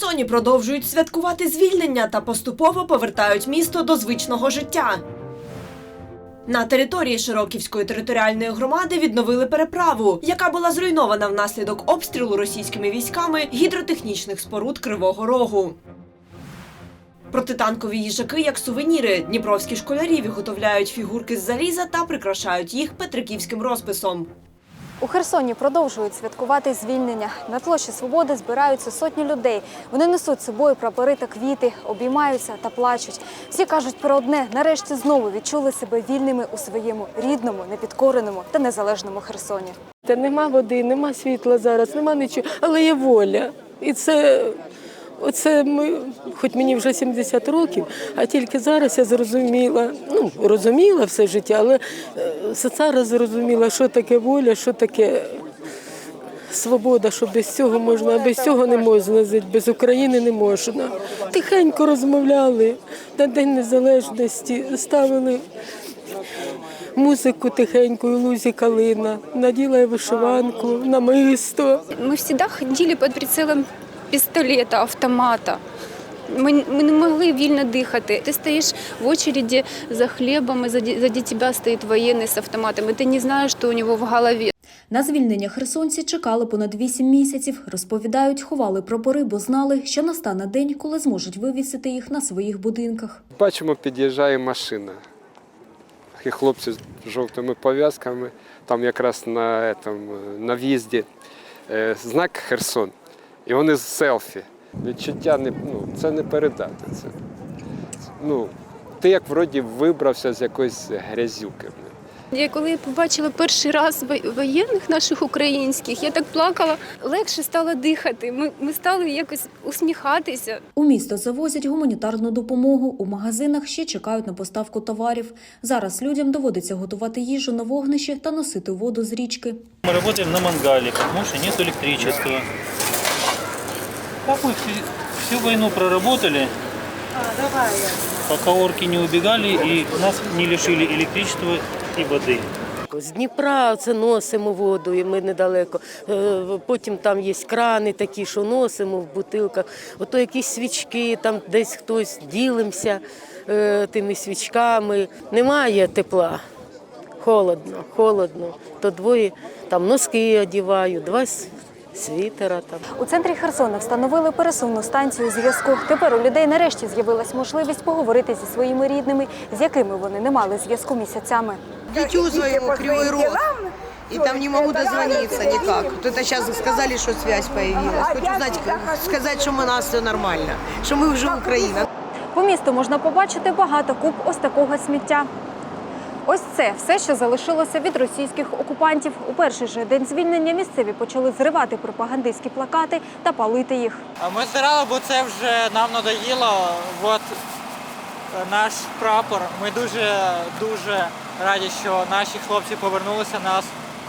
Херсоні продовжують святкувати звільнення та поступово повертають місто до звичного життя. На території Широківської територіальної громади відновили переправу, яка була зруйнована внаслідок обстрілу російськими військами гідротехнічних споруд Кривого Рогу. Протитанкові їжаки як сувеніри. Дніпровські школярі виготовляють фігурки з заліза та прикрашають їх петриківським розписом. У Херсоні продовжують святкувати звільнення. На площі Свободи збираються сотні людей. Вони несуть з собою прапори та квіти, обіймаються та плачуть. Всі кажуть про одне: нарешті знову відчули себе вільними у своєму рідному, непідкореному та незалежному Херсоні. Та нема води, нема світла зараз, нема нічого, але є воля. І це, оце ми, хоч мені вже 70 років, а тільки зараз я зрозуміла, ну, розуміла все життя, але е, зараз зрозуміла, що таке воля, що таке свобода, що без цього можна, а без цього не можна жити, без України не можна. Тихенько розмовляли на День Незалежності, ставили музику тихеньку, лузі калина, наділа вишиванку, намисто. Мы всегда ходили під прицелом пістолета, автомата. Ми, ми не могли вільно дихати. Ти стоїш в очереді за хлібом, і заді, тебе стоїть воєнний з автоматом, і ти не знаєш, що у нього в голові. На звільнення херсонці чекали понад вісім місяців. Розповідають, ховали прапори, бо знали, що настане день, коли зможуть вивісити їх на своїх будинках. Бачимо, під'їжджає машина. І хлопці з жовтими пов'язками, там якраз на, этом, на в'їзді е, знак Херсон. І вони з селфі. Відчуття не, ну, це не передати. Це, ну, ти як вроді вибрався з якоїсь грязюки. Я коли побачила перший раз воєнних наших українських, я так плакала, легше стало дихати. Ми, ми стали якось усміхатися. У місто завозять гуманітарну допомогу. У магазинах ще чекають на поставку товарів. Зараз людям доводиться готувати їжу на вогнищі та носити воду з річки. Мы работаем на мангале, потому что нет электричества. Так мы всю, всю войну проработали, пока орки не убегали и нас не лишили электричества и воды. З Дніпра це носимо воду, і ми недалеко. Е, Потім там є крани такі, що носимо в бутилках. Ото якісь свічки, там десь хтось ділимося е, тими свічками. Немає тепла. Холодно, холодно. То двоє там носки одіваю, два с- світера там. У центрі Херсона встановили пересувну станцію зв'язку. Тепер у людей нарешті з'явилась можливість поговорити зі своїми рідними, з якими вони не мали зв'язку місяцями. дитю своему кривой рог. И там не могу дозвониться никак. Вот это сейчас сказали, что связь появилась. Хочу знать, сказать, что у нас все нормально, что мы вже Україна. По місту можна побачити багато куб ось такого сміття. Ось це все, що залишилося від російських окупантів. У перший же день звільнення місцеві почали зривати пропагандистські плакати та палити їх. А Ми збирали, бо це вже нам надоїло. От е, наш прапор. Ми дуже дуже раді, що наші хлопці повернулися, нас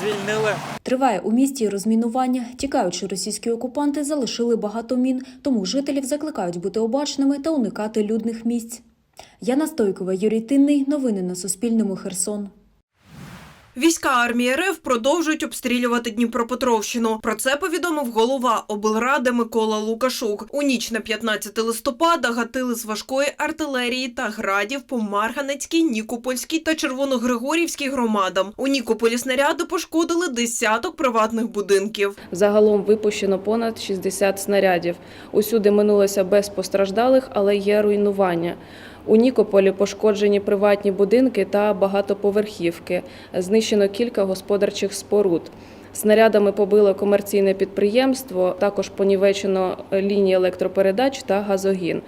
звільнили. Триває у місті розмінування. Тікаючи російські окупанти, залишили багато мін, тому жителів закликають бути обачними та уникати людних місць. Яна Стойкова, Юрій Тинний. Новини на Суспільному. Херсон. Війська армії РФ продовжують обстрілювати Дніпропетровщину. Про це повідомив голова облради Микола Лукашук. У ніч на 15 листопада гатили з важкої артилерії та градів по Марганецькій, Нікопольській та Червоногригорівській громадам. У Нікополі снаряди пошкодили десяток приватних будинків. Загалом випущено понад 60 снарядів. Усюди минулося без постраждалих, але є руйнування. У Нікополі пошкоджені приватні будинки та багатоповерхівки. Знищено кілька господарчих споруд. Снарядами побило комерційне підприємство, також понівечено лінії електропередач та газогін.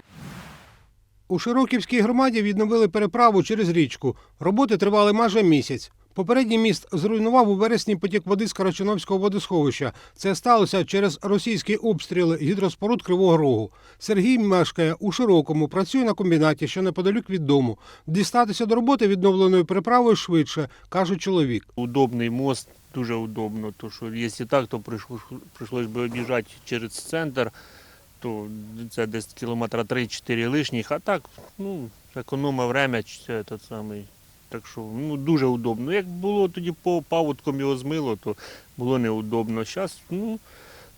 У Широківській громаді відновили переправу через річку. Роботи тривали майже місяць. Попередній міст зруйнував у вересні потік води з Карачуновського водосховища. Це сталося через російські обстріли гідроспоруд Кривого Рогу. Сергій мешкає у Широкому, працює на комбінаті, що неподалік від дому. Дістатися до роботи відновленою переправою швидше, каже чоловік. Удобний мост, дуже удобно, то що якщо так, то прийшлось, прийшлось би об'їжджати через центр, то це десь кілометра 3-4 лишніх, а так, ну, економа время, це тот самий. Так що ну, дуже удобно. Як було тоді по паводком його змило, то було неудобно. Зараз ну,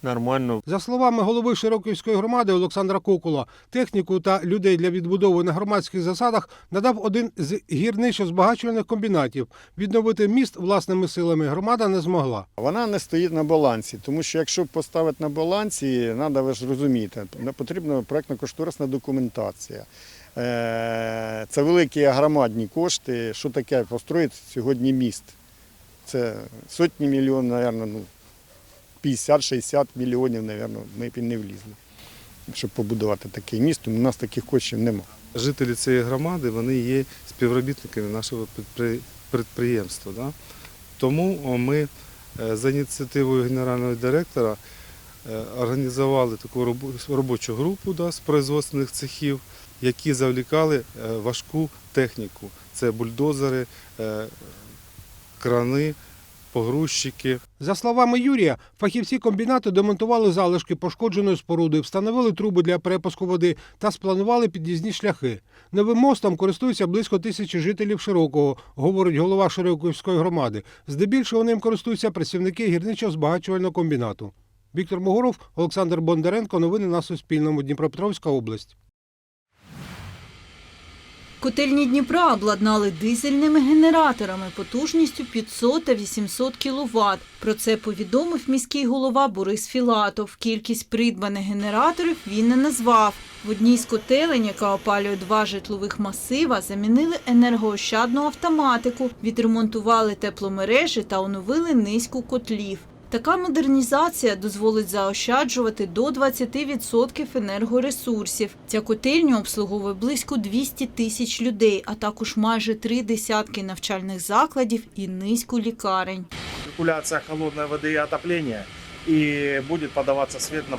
нормально. За словами голови Широківської громади Олександра Кокула, техніку та людей для відбудови на громадських засадах надав один з гірничо-збагачувальних комбінатів. Відновити міст власними силами громада не змогла. Вона не стоїть на балансі, тому що якщо поставити на балансі, треба ви ж розуміти, потрібна проєктно-кошторисна документація. Е, Це великі громадні кошти. Що таке построїти сьогодні міст? Це сотні мільйонів, мабуть, ну, 50-60 мільйонів, мабуть, ми б і не влізли, щоб побудувати такий міст. У нас таких коштів немає. Жителі цієї громади вони є співробітниками нашого підприємства. Да? Тому ми е, за ініціативою генерального директора е, організували таку робочу групу да, з производственних цехів, які завлікали е, важку техніку. Це бульдозери, е, крани, погрузчики. За словами Юрія, фахівці комбінату демонтували залишки пошкодженої споруди, встановили труби для перепуску води та спланували під'їзні шляхи. Новим мостом користуються близько тисячі жителів Широкого, говорить голова Широківської громади. Здебільшого ним користуються працівники гірничо-збагачувального комбінату. Віктор Могоров, Олександр Бондаренко. Новини на Суспільному. Дніпропетровська область. Котельні Дніпра обладнали дизельними генераторами потужністю 500 та 800 кВт. Про це повідомив міський голова Борис Філатов. Кількість придбаних генераторів він не назвав. В одній з котелень, яка опалює два житлових масива, замінили енергоощадну автоматику, відремонтували тепломережі та оновили низку котлів. Така модернізація дозволить заощаджувати до 20% енергоресурсів. Ця котельня обслуговує близько 200 тисяч людей, а також майже три десятки навчальних закладів і низку лікарень. циркуляция холодной воды и отопления, и будет подаваться свет на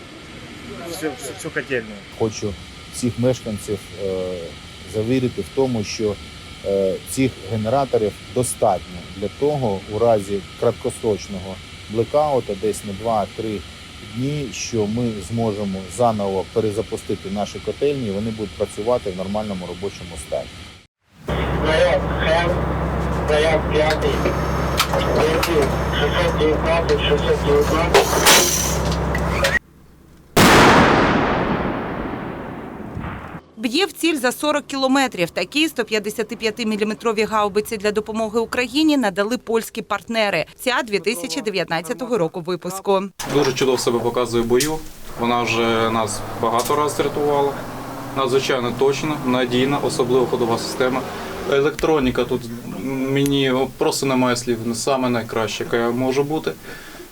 всю, всю, всю котельную. Хочу всіх мешканців е, завірити в тому, що е, цих генераторів достатньо для того, у разі краткосрочного блекаута, десь на 2-3 дні, що ми зможемо заново перезапустити наші котельні, і вони будуть працювати в нормальному робочому стані. Заряд 5, 619, 619. Б'є в ціль за 40 кілометрів. Такі 155-мм гаубиці для допомоги Україні надали польські партнери. Ця 2019 року випуску. Дуже чудово себе показує бою. Вона вже нас багато разів рятувала. Надзвичайно точна, надійна, особливо ходова система. Електроніка тут мені просто немає слів. Саме найкраще, яка може бути.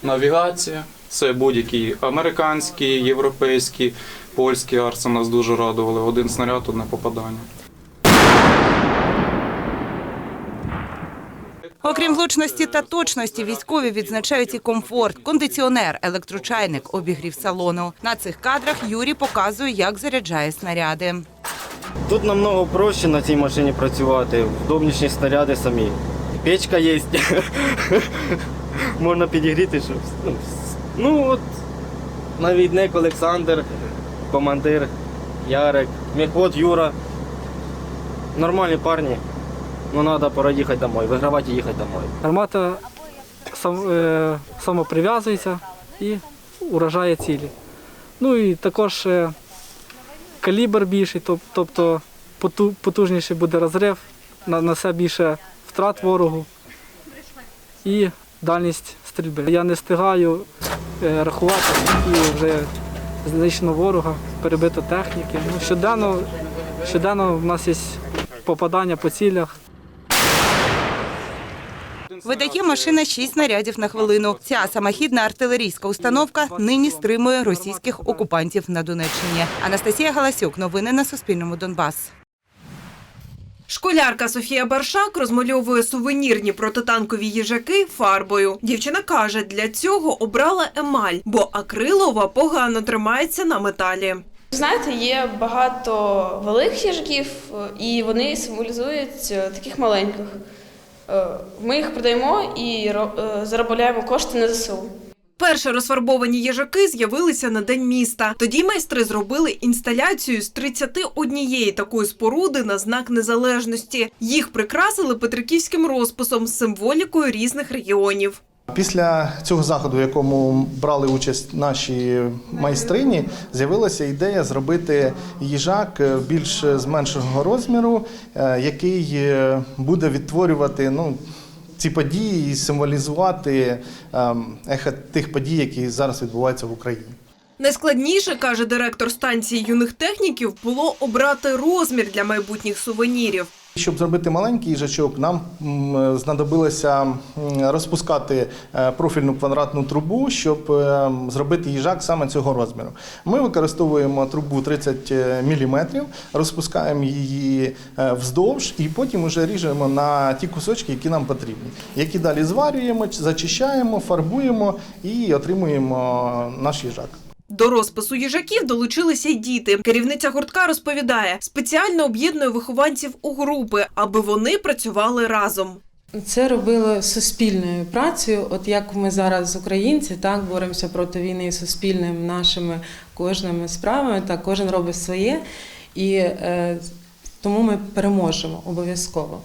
Навігація. Це будь-які американські, європейські, польські арси нас дуже радували. Один снаряд, одне попадання. Окрім влучності та точності, військові відзначають і комфорт, кондиціонер, електрочайник, обігрів салону. На цих кадрах Юрій показує, як заряджає снаряди. Тут намного проще на цій машині працювати, вдобніші снаряди самі. Печка є. Можна підігріти, щоб. ну, Ну от навідник Олександр, командир Ярик, міхвод Юра. Нормальні парні. Ну треба пора їхати домой, вигравати і їхати домой. Гармата сам, е, самоприв'язується і уражає цілі. Ну і також е, калібр більший, тоб- тобто потужніший буде розрив, на- несе більше втрат ворогу і дальність стрільби. Я не встигаю е, рахувати, скільки вже знищено ворога, перебито техніки. Ну, щоденно, щоденно в нас є попадання по цілях. Видає машина шість снарядів на хвилину. Ця самохідна артилерійська установка нині стримує російських окупантів на Донеччині. Анастасія Галасюк. Новини на Суспільному. Донбас. Школярка Софія Баршак розмальовує сувенірні протитанкові їжаки фарбою. Дівчина каже, для цього обрала емаль, бо акрилова погано тримається на металі. Знаєте, є багато великих їжаків, і вони символізують е, таких маленьких. Е, Ми їх продаємо і е, заробляємо кошти на ЗСУ. Перші розфарбовані їжаки з'явилися на день міста. Тоді майстри зробили інсталяцію з 31 такої споруди на знак незалежності. Їх прикрасили петриківським розписом з символікою різних регіонів. Після цього заходу, в якому брали участь наші майстрині, з'явилася ідея зробити їжак е, більш зменшеного розміру, е, який е, буде відтворювати ну, ці події і символізувати ем, ехо тих подій, які зараз відбуваються в Україні. Найскладніше, каже директор станції юних техніків, було обрати розмір для майбутніх сувенірів. Щоб зробити маленький їжачок, нам знадобилося розпускати е, профільну квадратну трубу, щоб е, зробити їжак саме цього розміру. Ми використовуємо трубу 30 мм, розпускаємо її е, вздовж і потім вже ріжемо на ті кусочки, які нам потрібні, які далі зварюємо, зачищаємо, фарбуємо і отримуємо наш їжак. До розпису їжаків долучилися й діти. Керівниця гуртка розповідає, спеціально об'єднує вихованців у групи, аби вони працювали разом. Це робили суспільною працею. От як ми зараз, українці, так боремося проти війни суспільними нашими кожними справами, так кожен робить своє, і е, тому ми переможемо обов'язково.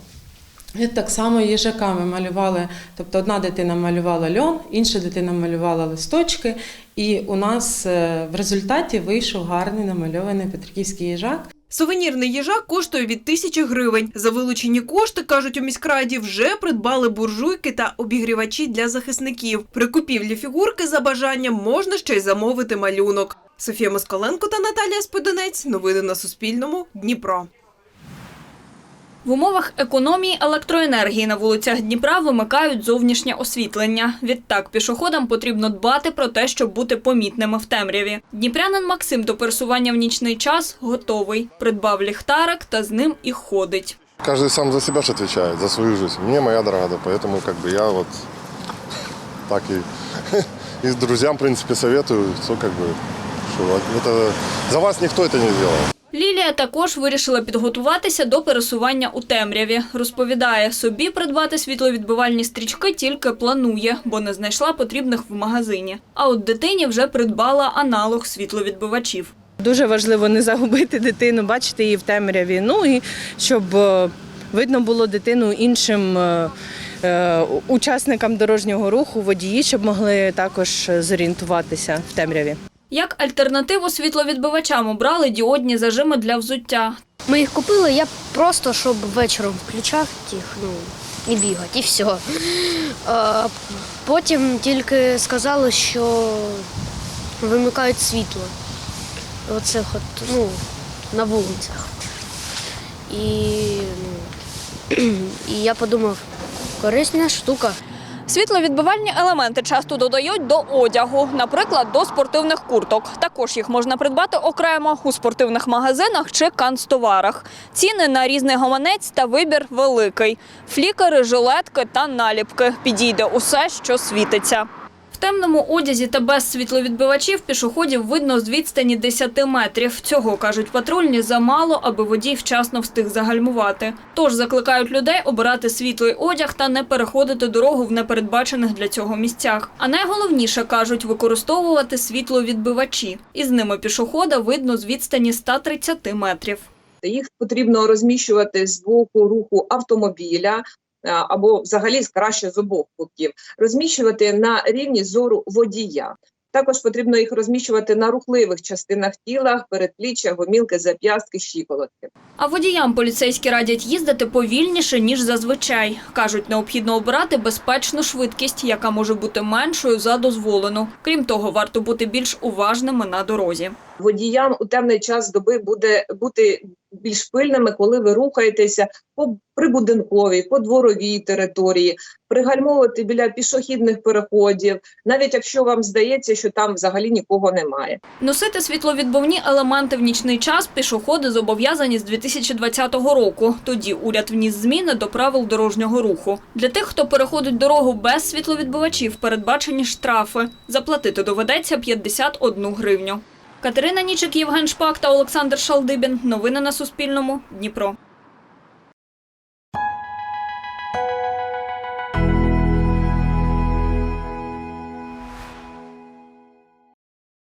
І так само їжаками малювали, тобто одна дитина малювала льон, інша дитина малювала листочки, і у нас е, в результаті вийшов гарний намальований Петриківський їжак. Сувенірний їжак коштує від тисячі гривень. За вилучені кошти, кажуть у міськраді, вже придбали буржуйки та обігрівачі для захисників. При купівлі фігурки за бажанням можна ще й замовити малюнок. Софія Москаленко та Наталія Сподинець. Новини на Суспільному. Дніпро. В умовах економії електроенергії на вулицях Дніпра вимикають зовнішнє освітлення. Відтак пішоходам потрібно дбати про те, щоб бути помітними в темряві. Дніпрянин Максим до пересування в нічний час готовий. Придбав ліхтарик та з ним і ходить. Каждый сам за себя же отвечает, за свою жизнь. Мне моя дорога, да, поэтому как бы я вот так и, и друзьям, в принципе, советую, что как бы, что это, за вас никто это не сделал. Лілія також вирішила підготуватися до пересування у темряві. Розповідає, собі придбати світловідбивальні стрічки тільки планує, бо не знайшла потрібних в магазині. А от дитині вже придбала аналог світловідбивачів. Дуже важливо не загубити дитину, бачити її в темряві. Ну і щоб е, видно було дитину іншим е, е, учасникам дорожнього руху, водії, щоб могли також зорієнтуватися в темряві. Як альтернативу світловідбивачам обрали діодні зажими для взуття. Ми їх купили, я просто щоб вечором включав їх, ну і бігати, і все. А, потім тільки сказали, що вимикають світло. Оце от, ну, на вулицях. І, ну, і я подумав, корисна штука. Світловідбивальні елементи часто додають до одягу, наприклад, до спортивних курток. Також їх можна придбати окремо у спортивних магазинах чи канцтоварах. Ціни на різний гаманець та вибір великий. Флікери, жилетки та наліпки. Підійде усе, що світиться. Темному одязі та без світловідбивачів пішоходів видно з відстані 10 метрів. Цього, кажуть патрульні, замало, аби водій вчасно встиг загальмувати. Тож закликають людей обирати світлий одяг та не переходити дорогу в непередбачених для цього місцях. А найголовніше, кажуть, використовувати світловідбивачі. Із ними пішохода видно з відстані 130 метрів. Їх потрібно розміщувати з боку руху автомобіля. А, Або взагалі краще з обох боків, розміщувати на рівні зору водія. Також потрібно їх розміщувати на рухливих частинах тіла, передпліччя, гомілки, зап'ястки, щиколотки. А водіям поліцейські радять їздити повільніше, ніж зазвичай. Кажуть, необхідно обирати безпечну швидкість, яка може бути меншою за дозволену. Крім того, варто бути більш уважними на дорозі. Водіям у темний час доби буде бути більш пильними, коли ви рухаєтеся по прибудинковій, по дворовій території, пригальмовувати біля пішохідних переходів, навіть якщо вам здається, що там взагалі нікого немає. Носити світловідбивні елементи в нічний час пішоходи зобов'язані з 2020 року. Тоді уряд вніс зміни до правил дорожнього руху. Для тих, хто переходить дорогу без світловідбивачів, передбачені штрафи. Заплатити доведеться 51 гривню. Катерина Нічик, Євген Шпак та Олександр Шалдибін. Новини на Суспільному. Дніпро.